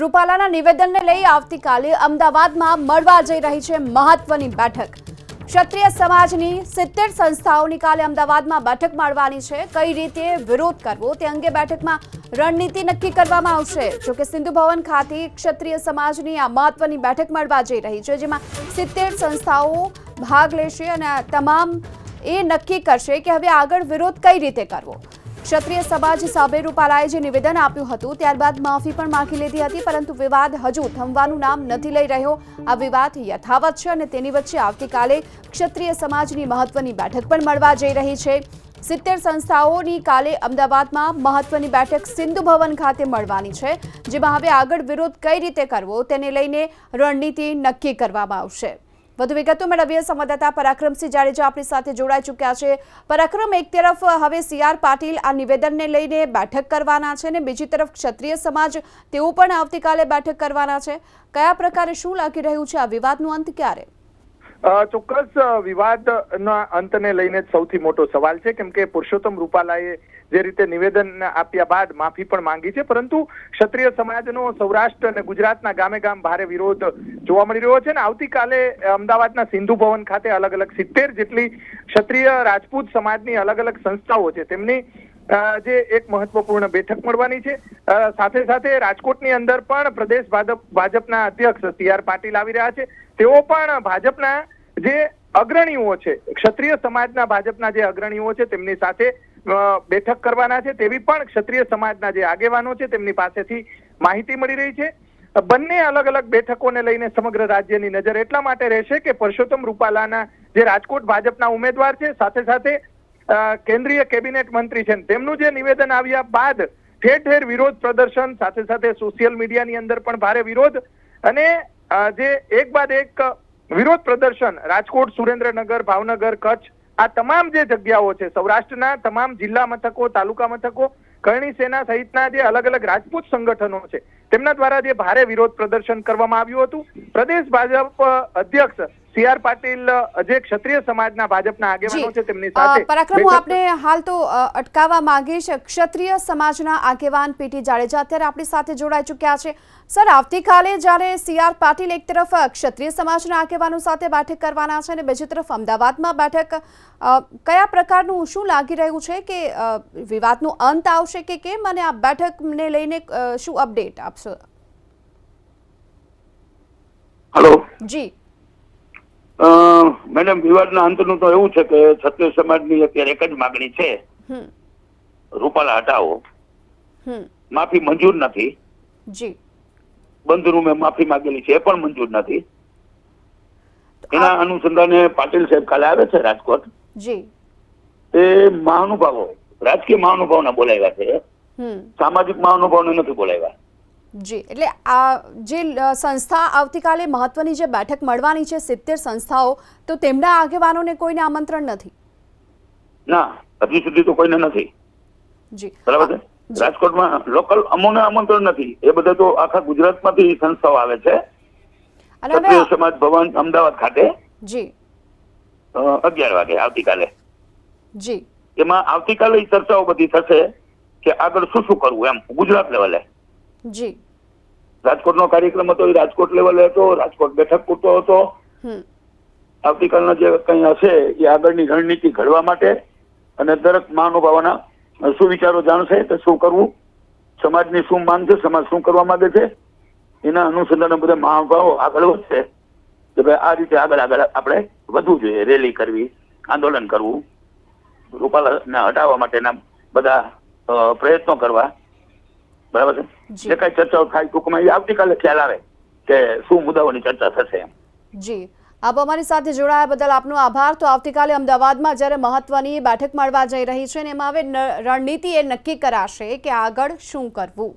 રૂપાલાના નિવેદનને લઈ આવતીકાલે અમદાવાદમાં મળવા જઈ રહી છે મહત્વની બેઠક. ક્ષત્રિય સમાજની સિત્તેર સંસ્થાઓની કાલે અમદાવાદમાં બેઠક મળવાની છે. કઈ રીતે વિરોધ કરવો તે અંગે બેઠકમાં રણનીતિ નક્કી કરવામાં આવશે. જોકે સિંધુ ભવન ખાતે ક્ષત્રિય સમાજની આ મહત્વની બેઠક મળવા જઈ રહી છે, જેમાં સિત્તેર સંસ્થાઓ ભાગ લેશે અને તમામ એ નક્કી કરશે કે હવે આગળ વિરોધ કઈ રીતે કરવો. ક્ષત્રિય સમાજ સાબેરૂપાલાએ જે નિવેદન આપ્યું હતું, ત્યારબાદ માફી પણ માંગી લીધી હતી, પરંતુ વિવાદ હજુ થમવાનું નામ નથી લઈ રહ્યો. આ વિવાદ યથાવત છે અને તેની વચ્ચે આવતીકાલે ક્ષત્રિય સમાજની મહત્વની બેઠક પણ મળવા જઈ રહી છે. સિત્તેર સંસ્થાઓની કાલે અમદાવાદમાં મહત્વની બેઠક સિંધુ ભવન ખાતે મળવાની છે, જેમાં હવે આગળ વિરોધ કઈ રીતે કરવો, તેને લઈને રણનીતિ નક્કી કરવામાં આવશે. વધુ વિગતો મેળવીએ. સંવાદદાતા પરાક્રમસિંહ જાડેજા આપણી સાથે જોડાઈ ચૂક્યા છે. પરાક્રમ એક તરફ હવે સીઆર પાટીલ આ નિવેદનને લઈને બેઠક કરવાના છે અને બીજી તરફ ક્ષત્રિય સમાજ તેઓ પણ આવતીકાલે બેઠક કરવાના છે. કયા પ્રકારે શું લાગી રહ્યું છે? આ વિવાદનો અંત ક્યારે? ચોક્કસ વિવાદના અંતને લઈને સૌથી મોટો સવાલ છે, કેમ કે પુરુષોત્તમ રૂપાલાએ જે રીતે નિવેદન આપ્યા બાદ માફી પણ માંગી છે, પરંતુ ક્ષત્રિય સમાજનો સૌરાષ્ટ્ર અને ગુજરાતના ગામે ગામ ભારે વિરોધ જોવા મળી રહ્યો છે અને આવતીકાલે અમદાવાદના સિંધુ ભવન ખાતે અલગ અલગ સિત્તેર જેટલી ક્ષત્રિય રાજપૂત સમાજની અલગ અલગ સંસ્થાઓ છે, તેમની જે એક મહત્વપૂર્ણ બેઠક મળવાની છે. સાથે સાથે રાજકોટની અંદર પણ પ્રદેશ ભાજપ, ભાજપના અધ્યક્ષ સી આર પાટીલ આવી રહ્યા છે. તેઓ પણ ભાજપના જે અગ્રણીઓ છે, ક્ષત્રિય સમાજના ભાજપના જે અગ્રણીઓ છે, તેમની સાથે બેઠક કરવાના છે. તેવી પણ ક્ષત્રિય સમાજના જે આગેવાનો છે, તેમની પાસેથી માહિતી મળી રહી છે. બંને અલગ અલગ બેઠકોને લઈને સમગ્ર રાજ્યની નજર એટલા માટે રહેશે કે પરસોત્તમ રૂપાલાના જે રાજકોટ ભાજપના ઉમેદવાર છે, સાથે સાથે કેન્દ્રીય કેબિનેટ મંત્રી છે તેમનું જે નિવેદન આવ્યા બાદ ઠેર ઠેર વિરોધ પ્રદર્શન, સાથે સાથે સોશિયલ મીડિયાની અંદર પણ ભારે વિરોધ અને જે એક બાદ એક વિરોધ પ્રદર્શન, રાજકોટ, સુરેન્દ્રનગર, ભાવનગર, કચ્છ, આ તમામ જે જગ્યાઓ છે, સૌરાષ્ટ્રના તમામ જિલ્લા મથકો, તાલુકા મથકો, કરણી સેના સહિતના જે અલગ અલગ રાજપૂત સંગઠનો છે, તેમના દ્વારા જે ભારે વિરોધ પ્રદર્શન કરવામાં આવ્યું હતું. પ્રદેશ ભાજપ અધ્યક્ષ સી આર પાટીલ જે ક્ષત્રિય સમાજના ભાજપના આગેવાનો છે તેમની સાથે પરાક્રમ હું આપને હાલ તો અટકાવવા માંગીશ ક્ષત્રિય સમાજના આગેવાન પીટી જાડેજા અત્યારે આપણી સાથે જોડાઈ ચૂક્યા છે. સર આવતીકાલે જ્યારે સીઆર પાટીલ એક તરફ ક્ષત્રિય સમાજના આગેવાનો સાથે બેઠક કરવાના છે અને બીજી તરફ અમદાવાદમાં બેઠક કયા પ્રકારનું શું લાગી રહ્યું છે કે વિવાદનો અંત આવશે કે કેમ? અને આ બેઠકને લઈને શું અપડેટ આપશો? હેલો જી. મેડમ વિવાદના અંતનું તો એવું છે કે ક્ષત્રિય સમાજની અત્યારે એક જ માગણી છે. રૂપાલા હટાવો. માફી મંજૂર નથી. જી. બંધનું રૂમે માફી માંગેલી છે એ પણ મંજૂર નથી. એના અનુસંધાને પાટીલ સાહેબ કાલે આવે છે રાજકોટ. જી. એ મહાનુભાવો રાજકીય મહાનુભાવના બોલાવ્યા છે. સામાજિક મહાનુભાવને નથી બોલાવ્યા. જી એટલે આ જે સંસ્થા આવતીકાલે મહત્વની જે બેઠક મળવાની છે સિત્તેર સંસ્થાઓ તો તેમના આગેવાનોને કોઈને આમંત્રણ નથી? ના હજી સુધી તો કોઈને નથી. જી. બરાબર છે? રાજકોટમાં લોકલ અમોને આમંત્રણ નથી. એ બધા તો આખા ગુજરાતમાંથી સંસ્થાઓ આવે છે. અને ક્ષત્રિય સમાજ ભવન અમદાવાદ ખાતે. જી. અગિયાર વાગે આવતીકાલે. જી. એમાં આવતીકાલે ચર્ચાઓ બધી થશે કે આગળ શું શું કરવું એમ ગુજરાત લેવલે. જી. રાજકોટનો કાર્યક્રમ હતો એ રાજકોટ લેવલે હતો રાજકોટ બેઠક પૂરતો હતો. આવતીકાલના જે કંઈ હશે એ આગળની રણનીતિ ઘડવા માટે અને દરેક મહાનુભાવોના શું વિચારો જાણશે તો શું કરવું. સમાજની શું માંગ છે સમાજ શું કરવા માંગે છે એના અનુસંધાને બધા મહાનુભાવો આગળ વધશે કે ભાઈ આ રીતે આગળ આગળ આપણે વધવું જોઈએ રેલી કરવી આંદોલન કરવું રૂપાલાને હટાવવા માટેના બધા પ્રયત્નો કરવા. બરાબર છે? જી. કઈ ચર્ચાઓ થાય ટૂંકમાં એ આવતીકાલે ખ્યાલ આવે કે શું મુદ્દાઓની ચર્ચા થશે એમ. જી. આપ અમારી સાથે જોડાયા બદલ આપનો આભાર. તો આવતીકાલે અમદાવાદમાં જ્યારે મહત્વની બેઠક મળવા જઈ રહી છે ને એમાં હવે રણનીતિ એ નક્કી કરાશે કે આગળ શું કરવું.